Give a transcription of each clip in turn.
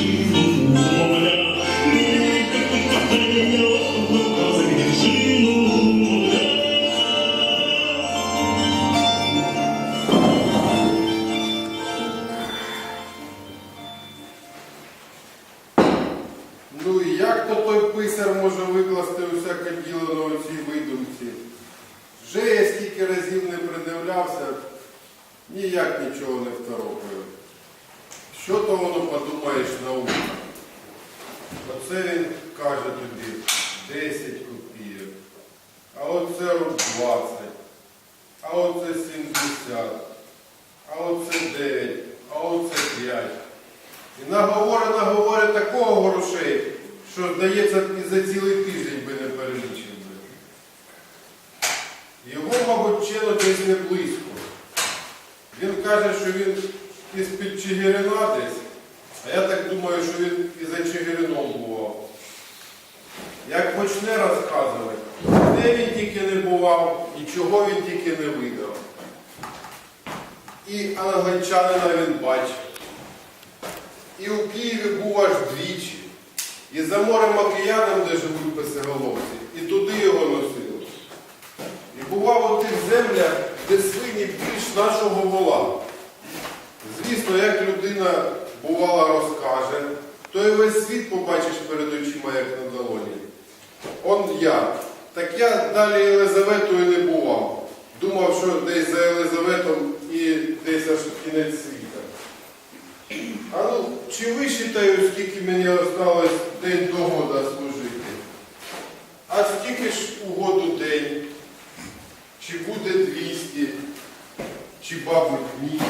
you. І наговори, наговори такого грошей, що, здається, і за цілий тиждень би не перелічив. Його, мабуть, вчено десь не близько. Він каже, що він із-під Чигирина десь, а я так думаю, що він і за Чигирином бував. Як почне розказувати, де він тільки не бував і чого він тільки не видав. І англичанина він бачив. І у Києві був аж двічі. І за морем океаном, де живуть писеголовці, і туди його носили. І бував у тих землях, де свині більш нашого вола. Звісно, як людина бувала розкаже, то і весь світ побачиш перед очима, як на долоні. Он я. Так я далі Єлизаветою не бував. Думав, що десь за Єлизаветом і десь аж кінець світа. А ну, ви висчитаю, скільки мені осталось день до года служити? А скільки ж у году день? Чи буде 200? Чи, мабуть, ні?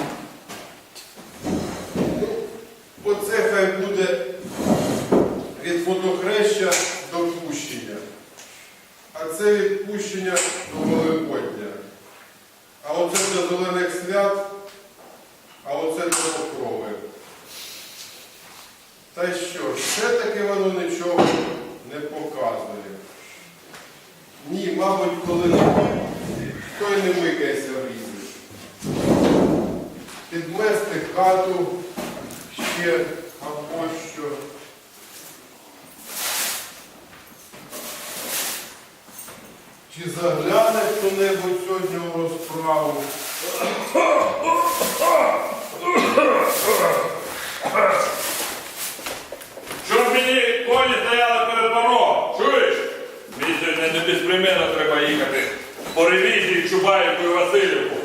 Ну, оце хай буде від водохреща до пущення. А це від пущення до Великодня. А оце до зелених свят, а оце до покрови. Та й що, все-таки воно нічого не показує. Ні, мабуть, коли не пів, то й не микайся в різні. Підмести хату ще або що. Чи загляне хто-небудь сьогодні у розправу? Щоб мені коні стояли перед паром, чуєш? Мені сьогодні не безпримірно треба їхати по ревізії Чубаївку і Васильівку.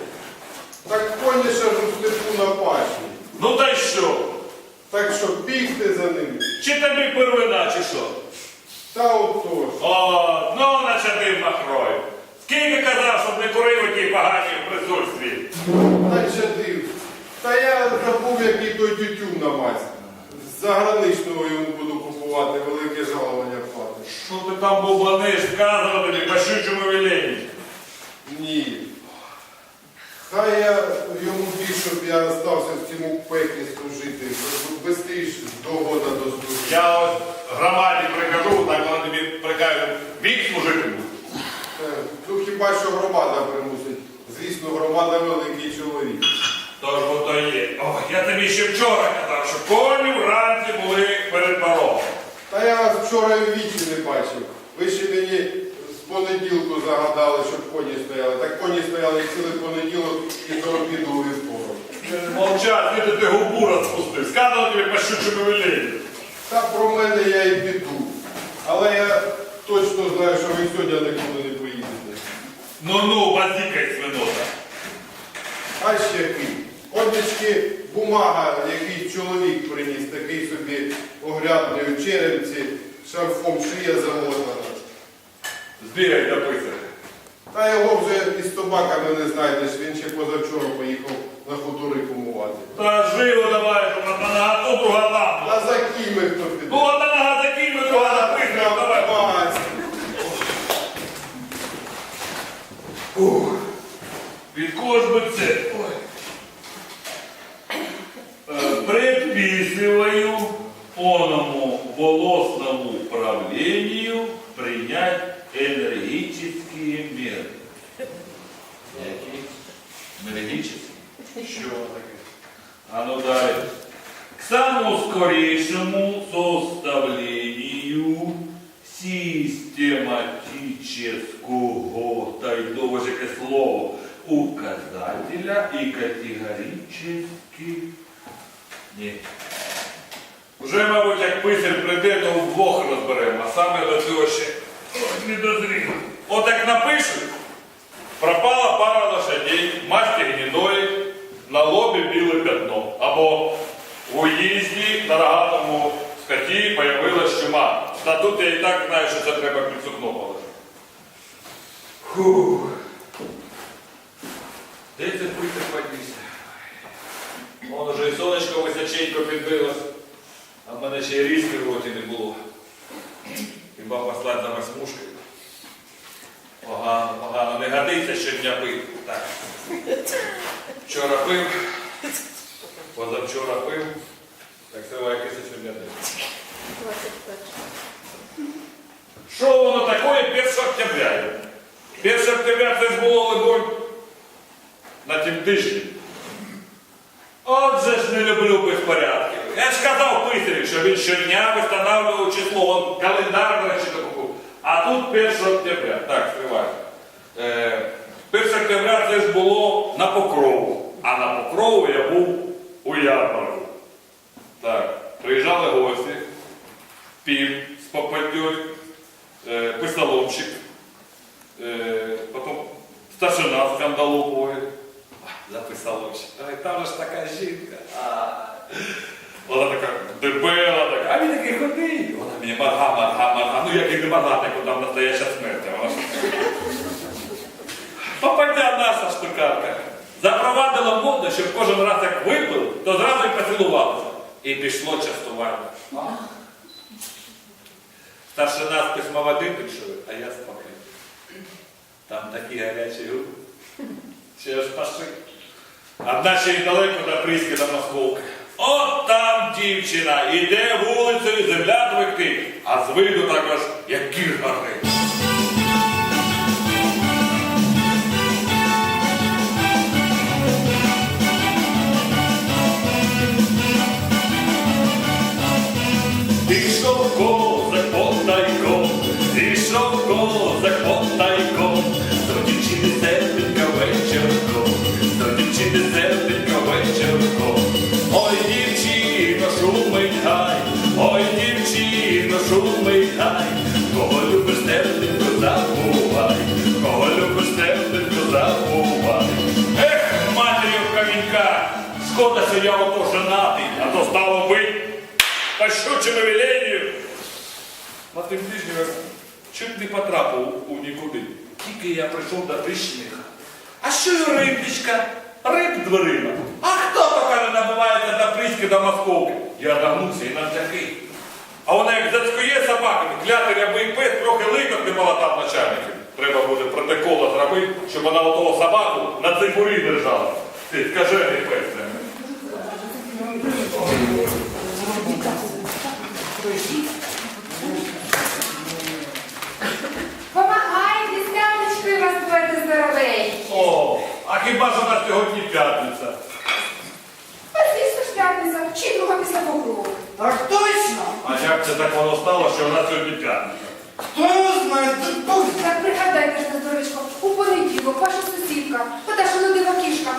Так коні ще ж у степу на пашні. Ну та й що? Так що бігти за ними. Чи тобі первина, чи що? Та отож. О, ну начадив махрою. Скільки казав, щоб не курив у тій поганій присутстві? Наче див. Та я забув, який той тютюн на масть. Заграничного йому буду купувати велике жалування плати. Що ти там бубаниш, сказано тобі, по щучому веленні? Ні. Хай я йому більше, щоб я залишився в цьому пеклі служити, бистріш до года до служби. Я ось громаді прикажу, так вона тобі прикаже, вік служити буде. Е, Ну хіба що громада примусить. Звісно, громада великий чоловік. Тож бо то є. Ох, я тобі ще вчора казав, що коні вранці були перед паром. Та я вас вчора і вічі не бачив. Ви ще мені з понеділку загадали, щоб коні стояли. Так коні стояли і цілий понеділок і до обіду у вівторок. Мовчать, ти ти губу розпустив. Сказано тобі по щучому веленні. Та про мене я і піду. Але я точно знаю, що ви сьогодні нікуди не поїдете. Ну-ну, базікай свинота. А ще який? Однички бумага, який чоловік приніс, такий собі оглядний у черемці, шарфом шия замотана. Збігай до писаря. Та його вже із собаками не знайдеш, він ще позавчора поїхав на хутори кумувати. Та живо давай, одна нога друга там. Та за ким хто піде? Ну, одна нога закинь, друга на писаря, давай. Бать! Від кого ж би це? Саме до цього ще не дозрів. От як напишуть, пропала пара лошадей, масті гнідої, на лобі біле пятно. Або в уїзді на рогатому скоті появилась чума. Та тут я і так знаю, що це треба під сукно положити. Фух. Де це пити подівся? Вон уже і сонечко височенько підбилось, а в мене ще й різки в роті не було. Хіба послати за масмушкою? Погано, погано, не годиться щодня пив. Так. Вчора пив, позавчора пив, так це якийсь сьогодні день. Що воно таке 1 октября? 1 октября це ж було, либонь, на тім тижні. Отже ж не люблю безпорядків. Я ж казав писарю, що він щодня встановлював число, он календар речі таку. А тут 1 октября. Так, стривай. Е, 1 октября це ж було на покрову. А на покрову я був у ярмарку. Так, приїжджали гості, пів з попадьою, е, писаломчик, е, потім старшина скандалуповий. Записалося. Ай, там ж така жінка. А. Вона така дебела, така, а він такий ходий. Вона мені марга, марга, марга. Ну як і не марга, так вона настояща смерть. Вона. Наша штукарка. Запровадила моду, щоб кожен раз як випив, то зразу й поцілувалися. І пішло частування. Старшина з письма води пішов, а я спокійно. Там такі гарячі губи. Ще ж паши. Одна ще й далеко до Пріски до Московки. От там дівчина іде вулицею земля двигти, а з виду також, як кір горить. Шкода, що я ото женатий, а то стало бить по щучому веленню. На тим тижні чуть не потрапив у нікуди. Тільки я прийшов до Тищниха. А що й рибничка? Риб дверима. А хто поки не набивається до Пріськи до Московки? Я нагнувся і навтякий. А вона як зацькує собаками, клятий рябий пес трохи ликот не молотав начальників. Треба буде протокол зробити, щоб вона отого собаку на цибурі держала. Ти скажений пес. це. Помагайте, стяночкою вас звати здоровей. О, а хіба ж у нас сьогодні п'ятниця? А звісно ж п'ятниця, чи друга після покрову. Так точно! А як це так воно стало, що у нас сьогодні п'ятниця? Хто його знає, точно! Так пригадайте ж на здоровечко, у понеділок ваша сусідка, ота людина кішка,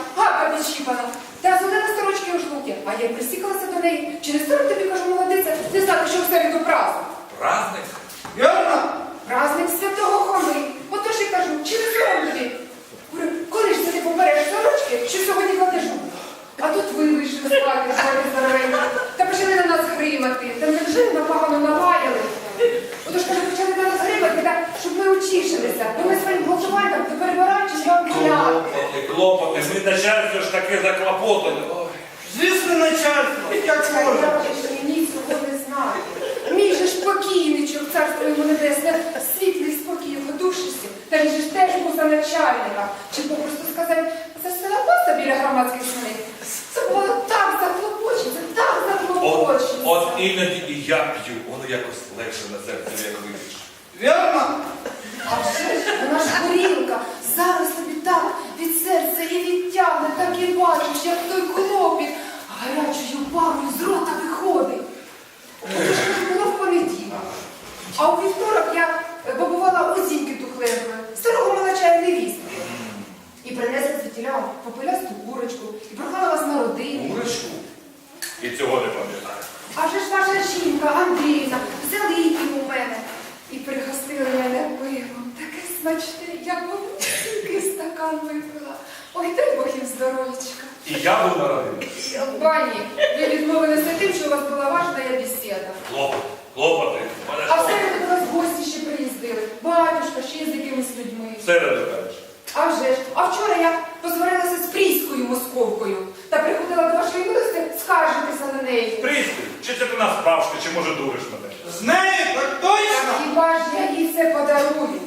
бачиш, як той конопіль гарячою парою з рота виходить. Це ж було в понеділок. А у вівторок я е, побувала у зіньки тухлевої, старого малача і невістки. І принесла звітіля попилясту курочку і прохала вас на родині. Курочку? І цього не пам'ятаю. А вже ж ваша жінка, Андріївна, взяли її у мене і пригостили мене пивом. Таке смачне, як я був стакан випила. Ой, дай богів здоров'я. І я був народився. Пані, ви відмовилися тим, що у вас була важна бесіда. Хлопоти, хлопоти. Мене А в середу до вас гості ще приїздили. Батюшка, ще з якимись людьми. середу кажеш. А вже ж, а вчора я посварилася з Пріською московкою та приходила до вашої милості скаржитися на неї. Прізвий, чи це ти нас чи може дуриш мене? З нею так точно. Хіба ж я їй це подарую?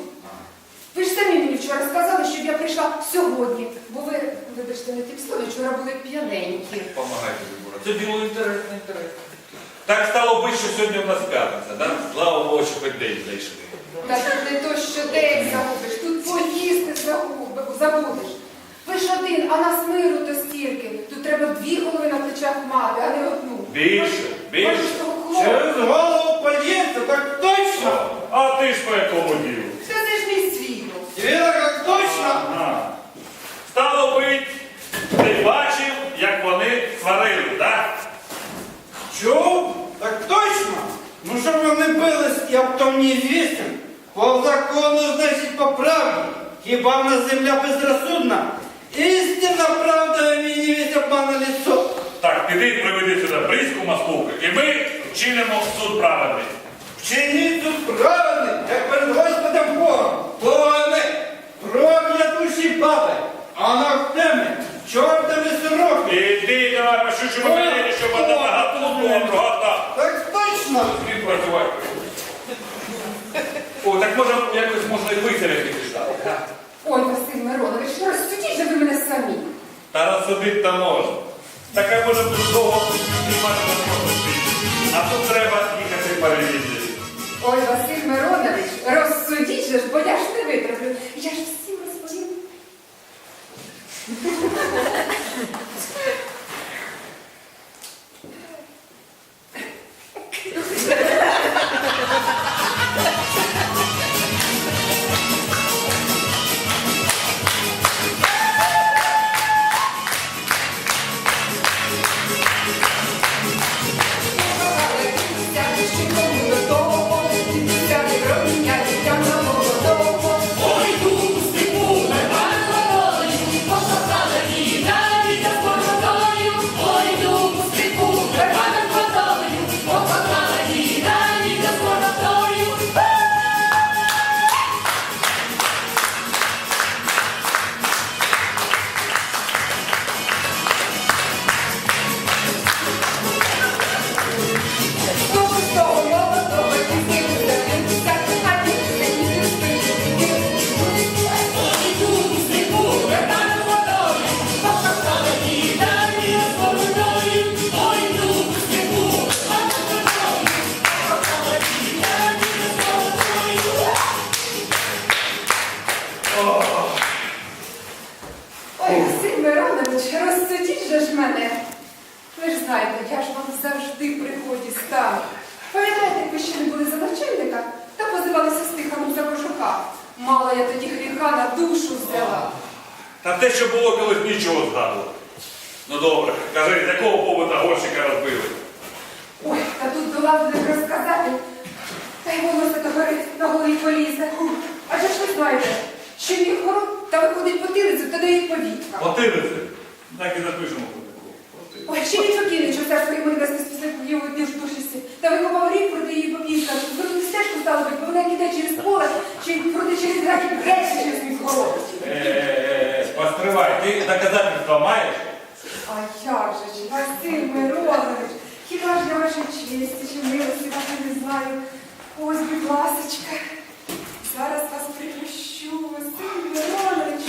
Ви ж самі мені вчора сказали, щоб я прийшла сьогодні, бо ви, вибачте, не тим слові, вчора були п'яненькі. Помагайте, Вибора. Це було інтересно, інтересно. Так стало би, що сьогодні у нас п'ятниця, да? Слава Богу, що хоч день зайшли. Та тут не то, що день загубиш, тут поїсти загуб- забудеш. Ви ж один, а нас миру то стільки. Тут треба дві голови на плечах мати, а не одну. Більше, більше. Через голову подіється, так точно. А ти ж по якому ділу? Віра, так точно. Ага. Стало бить, ти бачив, як вони сварили, так? Чув? Так точно. Ну щоб вони бились, я б то не вісім. По закону, значить, по правді. Хіба в нас земля безрозсудна? Істинна правда мені весь обман на лицо. Так, піди приведи сюди приску московку, і ми вчинимо суд праведний. Вчиніть тут правди, як перед Господом Богом. Пане, проклятущі папи, анахтеми, чортові сороки. Іди, давай, пошучимо мені, щоб одна нога тут була, так. Так точно. Він працювати. О, так може якось можна і виселити стати. Ой, Василь Миронович, ну розсудіть же ви мене самі. Та розсудити та можна. Така може бути довго тримати на можливості. А тут треба їхати перевізти. Ой, Василь Миронович, розсудіть же ж, бо я ж не витраплю. Я ж всім розповім. Ти доказательства маєш? А як же ж, Василь Миронович, хіба ж для вашої честі чи милості, так я не знаю. Ось, будь ласочка, зараз вас пригощу, Василь Миронович.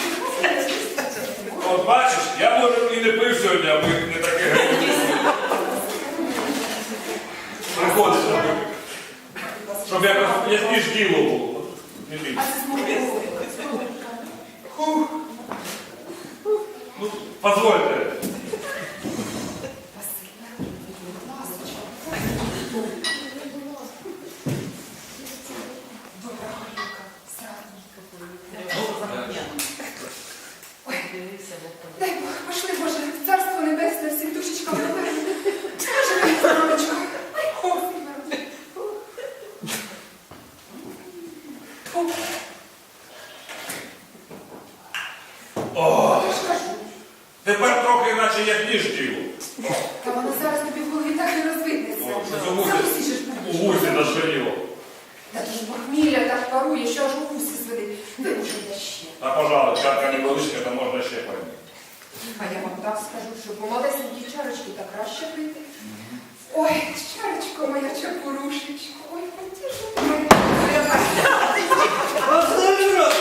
От бачиш, я може і не пив сьогодні, аби не таке. Приходиш, аби, щоб якось ясніш діло було. Не А більше. це з мого Хух. Ну, позвольте. Василь Миронович, будь ласочка. Добра горілка, зрадненька. Ой, дай Бог, пошли, Боже, царство небесне, всіх душечкам добре. Боже, мій здоровечко. Ай, Василь Миронович. Фу. Фу. О, Я ж кажу. тепер трохи наче як ніж діло. Та воно зараз тобі в голові так і розвиднеться. О, що за вузи? Запустиш У вузі нашаріло. Та то ж похмілля так парує, що аж у вуси зведить. Вимуши я ще. А пожалуй, чарка невеличка, то можна ще пойти. А я вам так скажу, що по малесенькій чарочці так краще пити. Ой, чарочко моя чепурушечко, ой, потішно моя. Володимир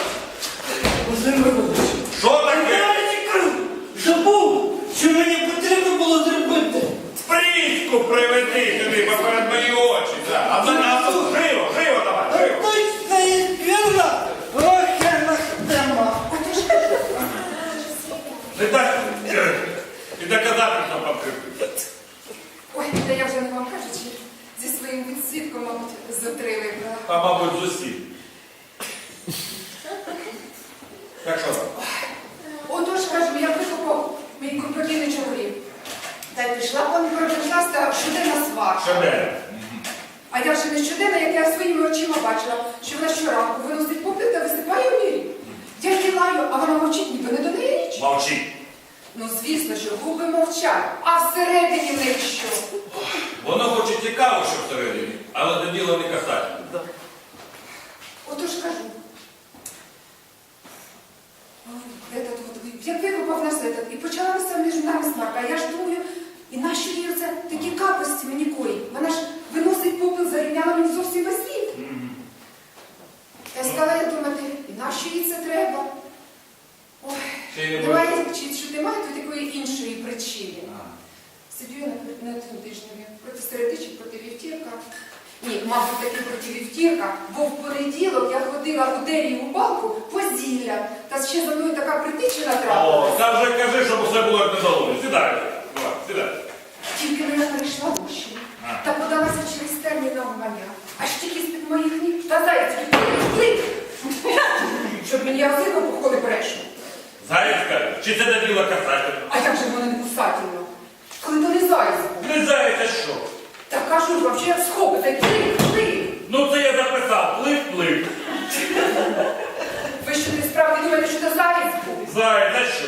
Володимирович, Що таке? я кажу, забув, що мені потрібно було зробити. Пріську приведи сюди поперед мої очі. да. А за нас живо, живо давай, живо. Точно є вірна, охерна тема. Не так е, і доказати нам покрити. Ой, та я вже не вам кажучи, зі своїм відсвітком, мабуть, зутрили. А мабуть, з усім. Так що там? Отож, кажу, я викопав мій крупокійний чоловік. Та й пішла пан пройшла стала щоденна сварка. Шедевр. А я вже не щоденна, як я своїми очима бачила, що вона щоранку виносить попіл та висипає в мірі. Я кидаю, а вона мовчить, ніби не до неї річ. Мовчи. Ну, звісно, що губи мовчать, а всередині в них що? Воно хоч і цікаво, що всередині, але до діла не касательно. Отож кажу. Ой, Этот, от, як викопав нас этот, і почалася між нами сварка. А я ж думаю, і нащо їй оце такі капості мені кої? Вона ж виносить попіл, зарівняла мені зовсім весь світ. Я стала я думати, і нащо їй це треба? Ой, Ще й не немає, чи, чи немає тут якої іншої причини. Сидю я на, на цьому тижневі проти вівтірка. Ні, мабуть, таки проти вівтірка, бо в понеділок я ходила у Дерію у балку по зілля, та ще за мною така притичина О, трапилася. та вже кажи, щоб усе було як на долоні. Сідай. Давай, сідай. Тільки мене прийшла дощі А. та подалася через термін на вмання. Аж тільки з-під моїх ніг та зайці плик, щоб мені язика походи брешу. Заєць каже, чи це до діла касательно? А як же воно не кусательно? Коли то не зайць був. Не заєць, а що? Та кажу ж вам, що як схопите, плик, плик. Ну це я записав. Плик-плик. Ви що не справді думаєте, що це заєць був? Заєць, а що?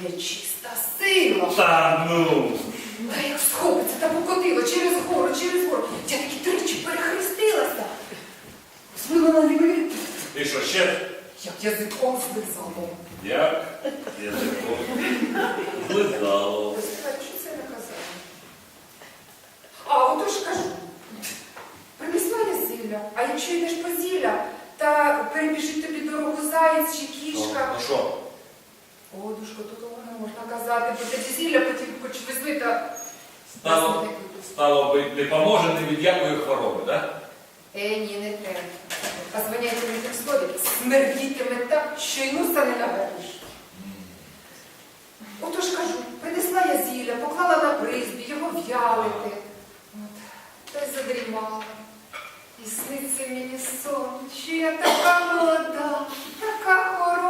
Нечиста сила. Та ну. Та як схопиться та покотило через гору, через гору. Я таки тричі перехрестилася. Звила на лівий. І що, ще? Як язиком злизало. Як? Язиком. Злизало. Що це наказання? А отож кажу. Принесла я зілля, а якщо йдеш по зілля, та перебіжить тобі дорогу заєць чи кішка. Ну що? О, душко, тут не можна казати, бо тоді зілля потім хоч візьми та... Стало, стало би, не поможе ні від якої хвороби, так? Е, ні, не те. А звоняйте мені тим слові, смердітиме так, що й носа не навернеш. Отож кажу, принесла я зілля, поклала на призбі, його в'ялити. Та й задрімала. І сниться мені сон, що я така молода, така хороша.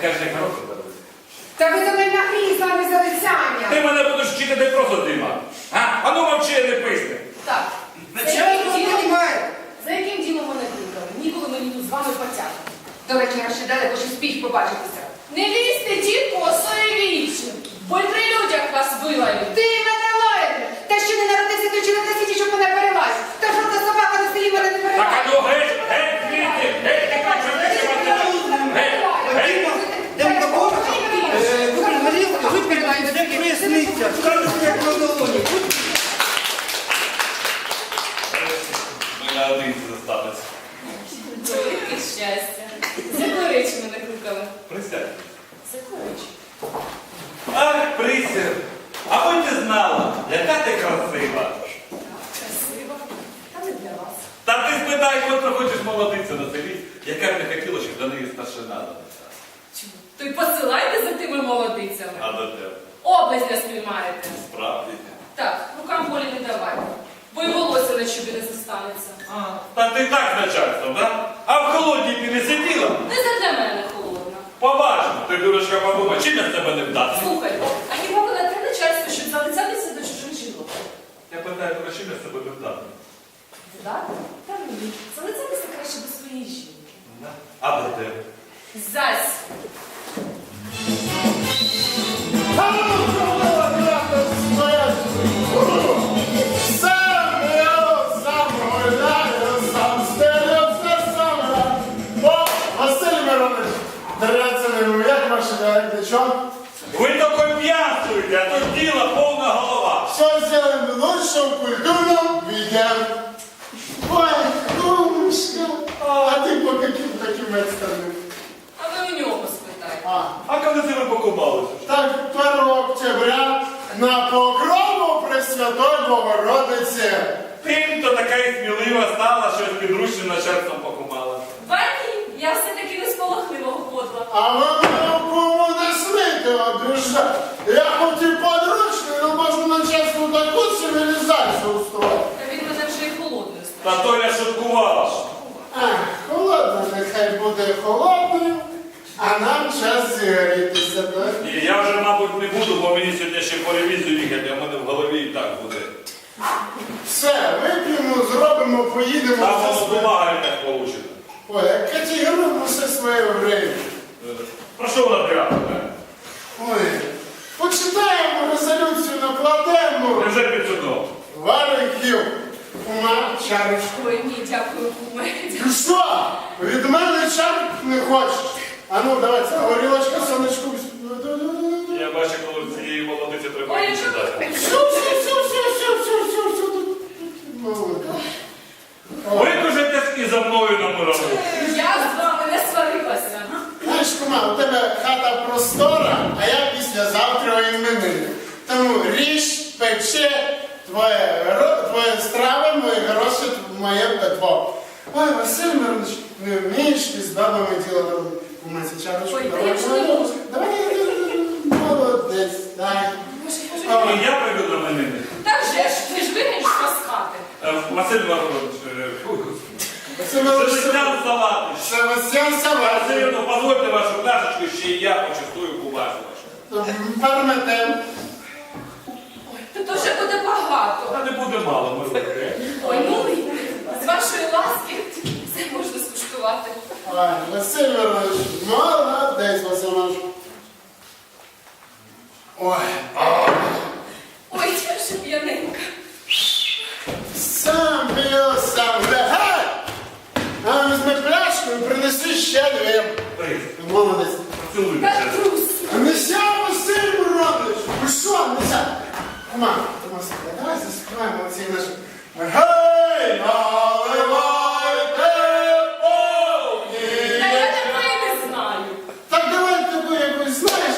Така ж як народка подивитися. Та ви до мене гріх з вами Ти залицяння. мене будеш вчити, де просто дима. А? а ну мовчи, не писне. Так. За яким ділом- За яким ділом мене кликали? Ніколи мені тут з вами потяг. До речі, Рашида, далеко ще спіть побачитися. Не лізьте, тітко, соєвічі, бо й при людях вас вилають. Ти мене лаєте! Та що не народився, то чи не світі, щоб мене перелазь. Та жодна собака не стоїть, мене не Так а ну геть, Соня, будь. Я один застатись. Присядь. Закурич. Ах, присядь. А ви не знала, яка ти красива. Красива. Та не для вас. Та ти спитай, хто хочеш молодиця на селі, яка б не хотіла, щоб до неї старшина додала. Чому? То й посилайте за тими молодицями. А до тебе. Область не спіймаєте. Справді. Так, рукам болі не давай, бо й волосся на чубі не застанеться. А, та ти так з начальством, да? А в холодній ти не сиділа? Не задля мене холодна. Поважно, ти дурочка подумай, чим я з тебе не вдати? Слухай, а хіба ви на те начальство, щоб залицятися до чужих жінок? Я питаю, про чим я з тебе не вдати? Видати? Та ні. Залицятися краще до своєї жінки. А до тебе? Зась! Сам Дряцинин, як ваші дорогі, чого? Ви тільки п'янствуєте, а то діло повна голова. Все сделаем лучше в культурном виде. Ой, кумушка, а ты по каким таким экстренным? А ви у нього спитайте. А, А коли це ви покупалися? так 1 октября на покрову Пресвятой Богородиці. Тим, хто така і смілива стала, що з підручним начальством покумала. Ба ні, я все-таки не сполохливого подла. А ви мене в кому не смійте обіжати. Я хоч і подручний, але можу начальству таку цивілізацію устроїти. Та він мене вже і холодною став. Та то я шуткувала. Ах, холодно, нехай буде холодною, а нам час зігрітися, так? І я вже, мабуть, не буду, бо мені сьогодні ще по ревізію їхати, а в мене в голові і так буде. Все, вип'ємо, зробимо, поїдемо. Там воно бумага і так получена. Ой, як категорично все своє время. Про що вона прямо? Ой, почитаємо резолюцію, накладемо. Невже під судом? Вариків, ума, чарочку. Ой, ні, дякую, Ну що, від мене чар не хочеш? А ну, давайте, горілочка, сонечку. Я бачу, коли цієї молодиці треба Ой, інше що дати. Все, все, все, все, все, все, все, все. Молодець. Викажетесь і за мною на мирову. Я з вами не сварилася. Знаєш, кума, у тебе хата простора, а я післязавтра іменини. Тому ріж, пече, твоє, ро- твоє страви, мої гроші, моє петво. Ой, Василь Миронович, не вмієш ти з бабами діло робити. Кума, ця чарочку, Ой, та давай, я ж не давай, можу. давай, молодець, так. Боже, боже. І я прийду до мене. Так же ж, ти ж вигнеш з хати. Е, Василь Миронович, е, Себастьян Салатич. Себастьян Саватий. Василівну, позвольте вашу пляшечку, ще і я почастую кубашу вашу. Парметем. Та то вже буде багато. Та не буде мало, ми. Ой, ну, з вашої ласки все можна скуштувати. Ой, Василь Миронович, молодець, Василь Миронович. Ой, Ой, я вже п'яненька. Сам пив, сам лягай, а ну, візьми пляшку і принеси ще дві. Молодець. Петрусь! Неся Василь робиш! Ну що, неся? Тома, Тома, давай заспіваємо оці наші. Гей, мама!